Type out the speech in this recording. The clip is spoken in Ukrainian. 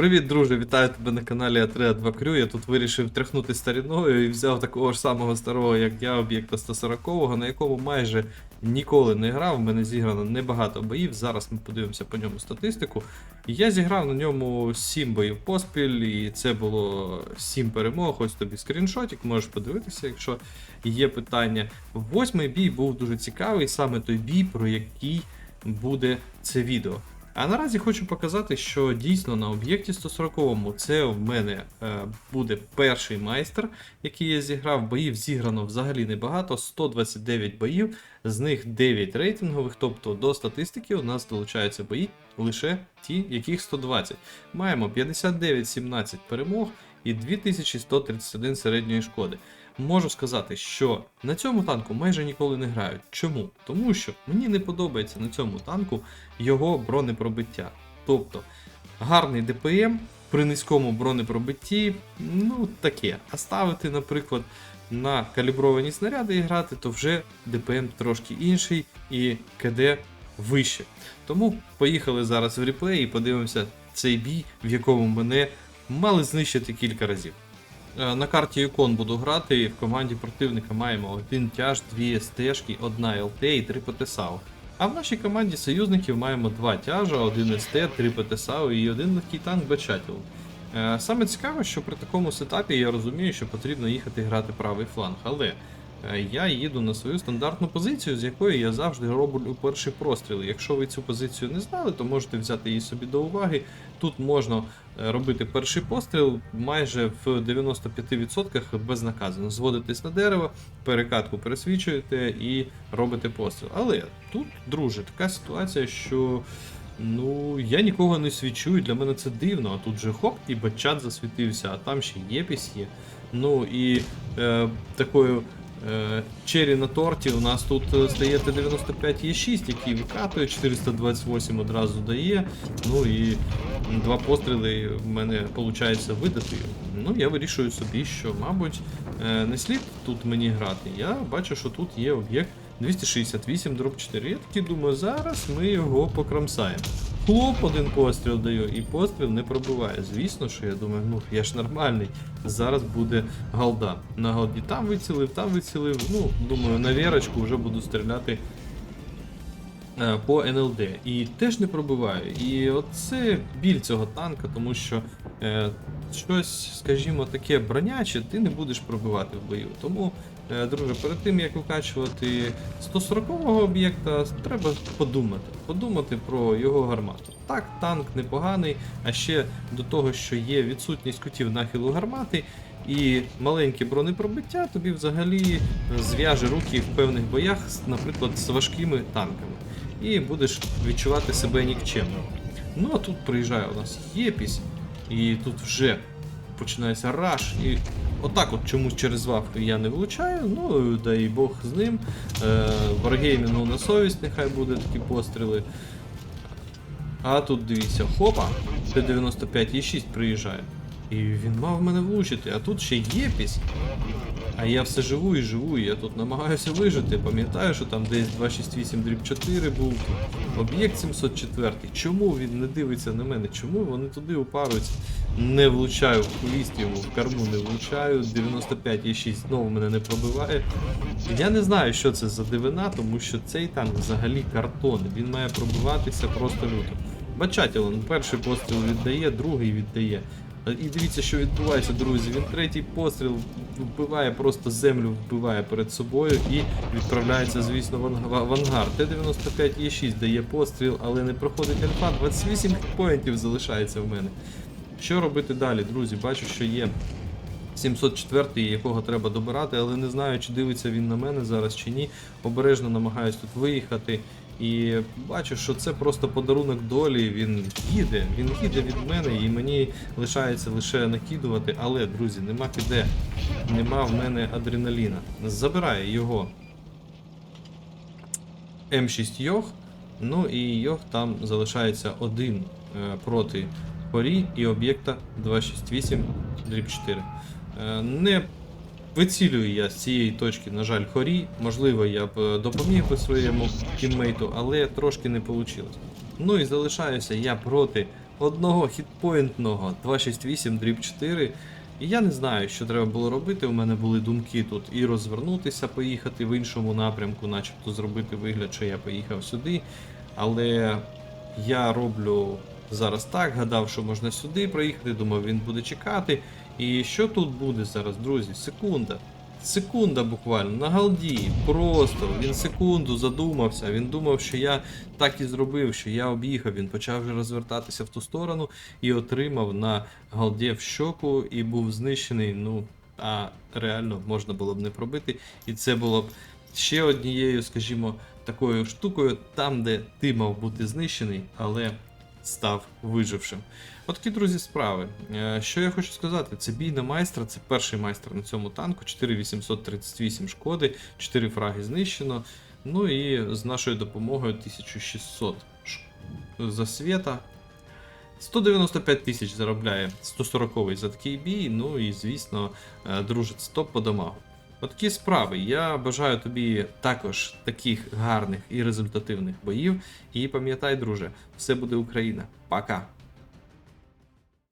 Привіт, друже, вітаю тебе на каналі Атреа 2 Крю. Я тут вирішив тряхнути старіною і взяв такого ж самого старого, як я, об'єкта 140-го, на якому майже ніколи не грав. У мене зіграно небагато боїв. Зараз ми подивимося по ньому статистику. Я зіграв на ньому 7 боїв поспіль, і це було 7 перемог. Ось тобі скріншотик, можеш подивитися, якщо є питання. Восьмий бій був дуже цікавий, саме той бій, про який буде це відео. А наразі хочу показати, що дійсно на об'єкті 140-му це в мене е, буде перший майстер, який я зіграв. Боїв зіграно взагалі небагато, 129 боїв, з них 9 рейтингових, тобто до статистики у нас долучаються бої лише ті, яких 120. Маємо 59-17 перемог і 2131 середньої шкоди. Можу сказати, що на цьому танку майже ніколи не грають. Чому? Тому що мені не подобається на цьому танку його бронепробиття. Тобто гарний ДПМ при низькому бронепробитті, ну таке. А ставити, наприклад, на калібровані снаряди і грати, то вже ДПМ трошки інший і КД вище. Тому поїхали зараз в реплей і подивимося цей бій, в якому мене мали знищити кілька разів. Е, На карті ікон буду грати, і в команді противника маємо один тяж, дві стежки, одна ЛТ і три ПТСАУ. А в нашій команді союзників маємо два тяжа, один СТ, три ПТСАУ і один легкий танк Бачатіл. Е, Саме цікаве, що при такому сетапі я розумію, що потрібно їхати грати правий фланг, але я їду на свою стандартну позицію, з якої я завжди роблю перший постріл. Якщо ви цю позицію не знали, то можете взяти її собі до уваги. Тут можна е, робити перший постріл майже в 95% безнаказано. Зводитесь на дерево, перекатку пересвічуєте і робите постріл. Але тут, друже, така ситуація, що ну я нікого не свічу, і для мене це дивно. А тут же хоп, і бачат засвітився, а там ще єпісь є. Ну і е, такою. Е, Чері на торті у нас тут е, стає Т-95 Е6, який викатує, 428 одразу дає. Ну і два постріли в мене виходить видати. Ну, я вирішую собі, що, мабуть, е, не слід тут мені грати. Я бачу, що тут є об'єкт 268 дроп 4. Я такий думаю, зараз ми його покромсаємо. Хлоп, один постріл даю, і постріл не пробиває. Звісно, що я думаю, ну я ж нормальний. Зараз буде галда. На галді там вицілив, там вицілив. Ну, думаю, на вірочку вже буду стріляти е, по НЛД. І теж не пробиваю. І оце біль цього танка, тому що е, щось, скажімо, таке броняче, ти не будеш пробивати в бою. Тому, друже, перед тим як викачувати 140-го об'єкта, треба подумати. Подумати про його гармату. Так, танк непоганий, а ще до того, що є відсутність кутів нахилу гармати. І маленьке бронепробиття тобі взагалі е, зв'яже руки в певних боях, наприклад, з важкими танками. І будеш відчувати себе нікчемно. Ну а тут приїжджає у нас Єпісь, і тут вже починається раш. І отак от чомусь через вавку я не влучаю, ну дай Бог з ним. Е, Wargaming на совість, нехай буде такі постріли. А тут дивіться, хопа, Т-95 і 6 приїжджає. І він мав мене влучити, а тут ще єпісь. А я все живу і живу, я тут намагаюся вижити. Пам'ятаю, що там десь 268 дріб 4 був, об'єкт 704. Чому він не дивиться на мене? Чому вони туди упаруються? Не влучаю в хвіст йому, в корму не влучаю. 95 є 6 знову мене не пробиває. Я не знаю, що це за дивина, тому що цей танк взагалі картон. Він має пробиватися просто люто. Бачатілон перший постріл віддає, другий віддає. І дивіться, що відбувається, друзі. Він третій постріл вбиває, просто землю вбиває перед собою і відправляється, звісно, в ангар. Т-95 Е6 дає постріл, але не проходить альфа. 28 поінтів залишається в мене. Що робити далі, друзі? Бачу, що є 704 якого треба добирати, але не знаю, чи дивиться він на мене зараз чи ні. Обережно намагаюсь тут виїхати. І бачу, що це просто подарунок долі. Він їде, він їде від мене, і мені лишається лише накидувати. Але, друзі, нема піде, нема в мене адреналіна. Забирає його М6 Йох. Ну і Йох там залишається один е, проти Хорі і об'єкта 268 дріб 4. Е, не вицілюю я з цієї точки, на жаль, хорі. Можливо, я б е, допоміг би своєму тіммейту, але трошки не вийшло. Ну і залишаюся я проти одного хітпоінтного 268 дріб 4. І я не знаю, що треба було робити. У мене були думки тут і розвернутися, поїхати в іншому напрямку, начебто зробити вигляд, що я поїхав сюди. Але я роблю зараз так, гадав, що можна сюди проїхати, думав, він буде чекати. І що тут буде зараз, друзі? Секунда. Секунда буквально на галді. Просто він секунду задумався. Він думав, що я так і зробив, що я об'їхав. Він почав вже розвертатися в ту сторону і отримав на галді в щоку і був знищений. Ну, а реально можна було б не пробити. І це було б ще однією, скажімо, такою штукою, там, де ти мав бути знищений, але став вижившим. От такі, друзі, справи. Е, Що я хочу сказати, це бій на майстра, це перший майстер на цьому танку, 4838 шкоди, 4 фраги знищено. Ну і з нашою допомогою 1600 ш- засвіта. 195 тисяч заробляє 140 за такий бій. Ну і звісно, е, друже, топ по дамагу. От такі справи. Я бажаю тобі також таких гарних і результативних боїв. І пам'ятай, друже, все буде Україна. Пока!